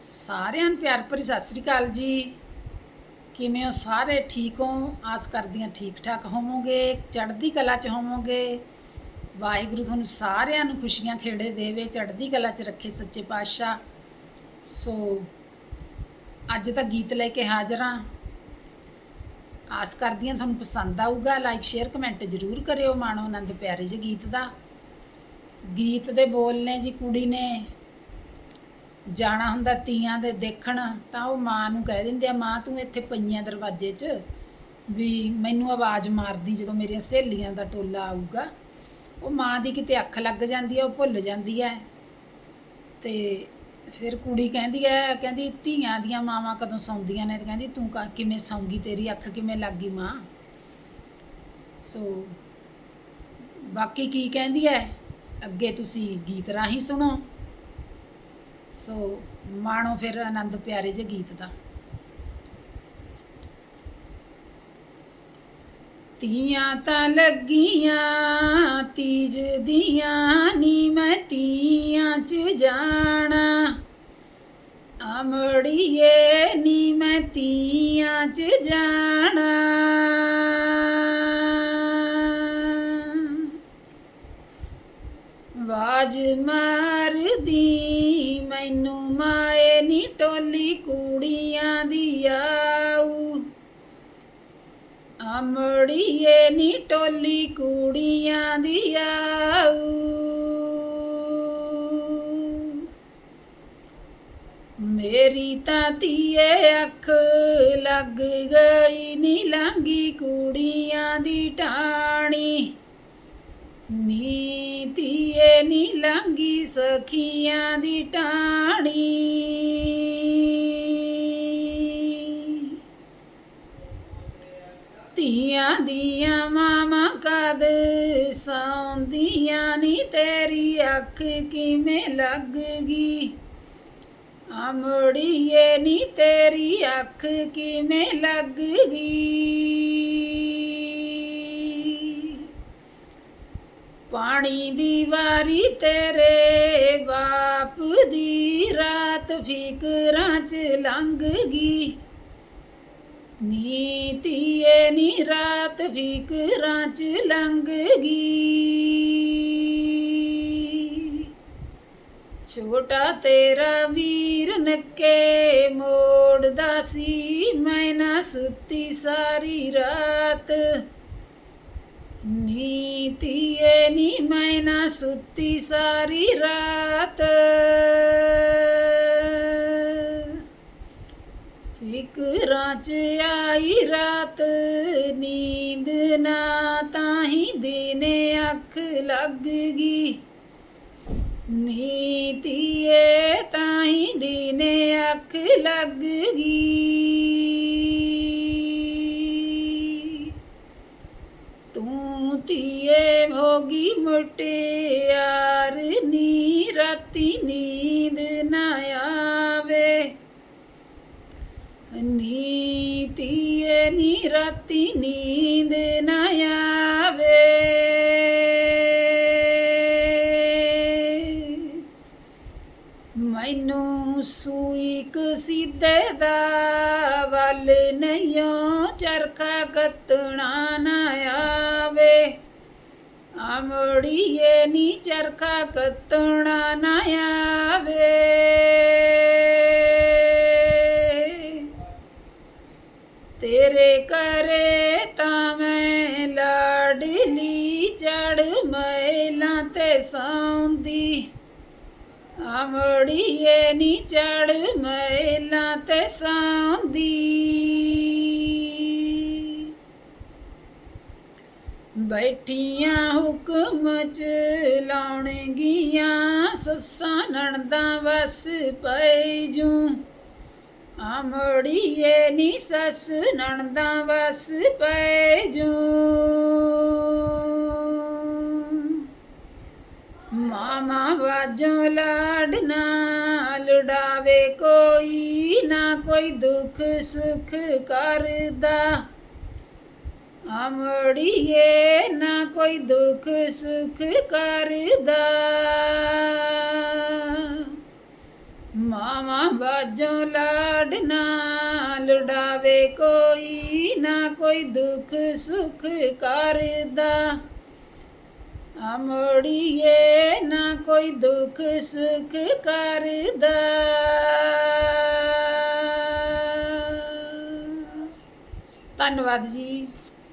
ਸਾਰਿਆਂ ਨੂੰ ਪਿਆਰ ਭਰੀ ਸਤਿ ਸ੍ਰੀ ਅਕਾਲ ਜੀ। ਕਿਵੇਂ ਹੋ ਸਾਰੇ? ਠੀਕ ਹੋ? ਆਸ ਕਰਦੀਆਂ ਠੀਕ ਠਾਕ ਹੋਵੋਗੇ, ਚੜ੍ਹਦੀ ਕਲਾ 'ਚ ਹੋਵੋਗੇ। ਵਾਹਿਗੁਰੂ ਤੁਹਾਨੂੰ ਸਾਰਿਆਂ ਨੂੰ ਖੁਸ਼ੀਆਂ ਖੇੜੇ ਦੇਵੇ, ਚੜ੍ਹਦੀ ਕਲਾ 'ਚ ਰੱਖੇ ਸੱਚੇ ਪਾਤਸ਼ਾਹ। ਸੋ ਅੱਜ ਤਾਂ ਗੀਤ ਲੈ ਕੇ ਹਾਜ਼ਰ ਹਾਂ। ਆਸ ਕਰਦੀ ਹਾਂ ਤੁਹਾਨੂੰ ਪਸੰਦ ਆਊਗਾ। ਲਾਈਕ ਸ਼ੇਅਰ ਕਮੈਂਟ ਜ਼ਰੂਰ ਕਰਿਓ ਮਾਣੋ ਆਨੰਦ ਪਿਆਰੇ ਜਿਹੇ ਗੀਤ ਦਾ। ਗੀਤ ਦੇ ਬੋਲ ਨੇ ਜੀ ਕੁੜੀ ਨੇ। ਜਾਣਾ ਹੁੰਦਾ ਤੀਆਂ ਦੇ ਦੇਖਣ, ਤਾਂ ਉਹ ਮਾਂ ਨੂੰ ਕਹਿ ਦਿੰਦੇ ਆ, ਮਾਂ, ਤੂੰ ਇੱਥੇ ਪਈਆਂ ਦਰਵਾਜ਼ੇ 'ਚ ਵੀ ਮੈਨੂੰ ਆਵਾਜ਼ ਮਾਰਦੀ ਜਦੋਂ ਮੇਰੀਆਂ ਸਹੇਲੀਆਂ ਦਾ ਟੋਲਾ ਆਊਗਾ। ਉਹ ਮਾਂ ਦੀ ਕਿਤੇ ਅੱਖ ਲੱਗ ਜਾਂਦੀ ਹੈ ਉਹ ਭੁੱਲ ਜਾਂਦੀ ਹੈ ਤੇ ਫਿਰ ਕੁੜੀ ਕਹਿੰਦੀ ਹੈ ਕਹਿੰਦੀ, ਧੀਆਂ ਦੀਆਂ ਮਾਵਾਂ ਕਦੋਂ ਸੌਂਦੀਆਂ ਨੇ? ਤੇ ਕਹਿੰਦੀ, ਤੂੰ ਕ- ਕਿਵੇਂ ਸੌਂਗੀ ਤੇਰੀ ਅੱਖ, ਕਿਵੇਂ ਲੱਗੀ ਮਾਂ? ਸੋ ਬਾਕੀ ਕੀ ਕਹਿੰਦੀ ਹੈ ਅੱਗੇ ਤੁਸੀਂ ਗੀਤ ਰਾਹੀਂ ਸੁਣੋ। ਸੋ ਮਾਣੋ ਫਿਰ ਆਨੰਦ ਪਿਆਰੇ ਜਿਹੇ ਗੀਤ ਦਾ। ਤੀਆਂ ਤਾਂ ਲੱਗੀਆਂ, ਤੀਜ ਦੀਆਂ ਨੀ ਮੈਂ ਤੀਆਂ ਚ ਜਾਣਾ। ਅਮੜੀਏ ਨੀ ਮੈਂ ਤੀਆਂ ਚ ਜਾਣਾ। ਵਾਜ ਮਾਰਦੀ ਮੈਨੂੰ ਮਾਏ ਨੀ ਟੋਲੀ ਕੁੜੀਆਂ ਦੀ ਆਊ। ਅਮੜੀਏ ਨੀ ਟੋਲੀ ਕੁੜੀਆਂ ਦੀ ਆਊ। ਮੇਰੀ ਤਾਂ ਧੀਏ ਅੱਖ ਲੱਗ ਗਈ ਨੀ ਲਾਂਗੀ ਕੁੜੀਆਂ ਦੀ ਟਾਣੀ ਨੀ ਧੀਏ ਨੀ ਲਾਂਗੀ ਸਖੀਆਂ ਦੀ ਟਾਣੀ। ਧੀਆਂ ਦੀਆਂ ਮਾਵਾਂ ਕਦ ਸੌਂਦੀਆਂ ਨੀ, ਤੇਰੀ ਅੱਖ ਕਿਵੇਂ ਲੱਗ ਗਈ? ਅਮੜੀਏ ਨੀ, ਤੇਰੀ ਅੱਖ ਕਿਵੇਂ ਲੱਗ ਗਈ? ਪਾਣੀ ਦੀ ਵਾਰੀ ਤੇਰੇ ਬਾਪ ਦੀ ਰਾਤ ਫਿਕਰਾਂ ਚ ਲੰਘ ਗਈ। ਨੀ ਧੀਏ ਨੀ ਰਾਤ ਫਿਕਰਾਂ ਚ ਲੰਘ ਗਈ। ਛੋਟਾ ਤੇਰਾ ਵੀਰ ਨੱਕੇ ਮੋੜਦਾ ਸੀ, ਮੈਂ ਨਾ ਸੁੱਤੀ ਸਾਰੀ ਰਾਤ। నీతియే నిమైన శుద్ధి సారి రాత फिकराच आई रात नींद ना ताही दिने अख लग गई नीतिए ताही दिने अख लग गई ਧੀਏ ਭੋਗੀ ਮੁਟਿਆਰ ਨੀ ਰਾਤੀ ਨੀਂਦ ਨਾ ਆਵੇ। ਨੀ ਧੀਏ, ਨੀ ਰਾਤੀ ਨੀਂਦ ਨਾ ਆਵੇ ਮੈਨੂੰ ਸੂਈ ਕਸੀਦੇ ਦਾ ਵੱਲ ਨਈਓ ਚਰਖਾ ਕੱਤਣਾ ਨਾ ਆਵੇ। ਆਮੜੀਏ ਨੀ ਚਰਖਾ ਕੱਤਣਾ ਨਾ ਆਵੇ। ਤੇਰੇ ਕਰੇ ਤਾਂ ਮੈਂ ਲਾਡਲੀ ਚੜ ਮੈਲਾਂ ਤੇ ਸੌਂਦੀ। ਅਮੜੀਏ ਨੀ ਚੜ ਮੈਲਾ ਤੇ ਸੌਂਦੀ। ਬੈਠੀਆਂ ਹੁਕਮ ਚ ਲਾਉਣਗੀਆਂ ਸੱਸਾਂ ਨਣਦਾਂ ਵਸ ਪਈ ਜੂ। ਅਮੜੀਏ ਨੀ ਸੱਸ ਨਣਦਾਂ ਵਸ ਪੈ ਜੂ। ਮਾਮਾ ਵਾਜੋਂ ਲਾਡਨਾ ਲੁਡਾਵੇ, ਕੋਈ ਨਾ ਕੋਈ ਦੁੱਖ ਸੁਖ ਕਰਦਾ। ਅਮੜੀਏ ਨਾ ਕੋਈ ਦੁੱਖ ਸੁਖ ਕਰਦਾ। ਮਾਵਾ ਬਾਜੋਂ ਲਾਡਨਾ ਲੁਡਾਵੇ, ਕੋਈ ਨਾ ਕੋਈ ਦੁੱਖ ਸੁਖ ਕਰਦਾ। ਅਮੜੀਏ ਨਾ ਕੋਈ ਦੁੱਖ ਸੁਖ ਕਰਦਾ। ਧੰਨਵਾਦ ਜੀ।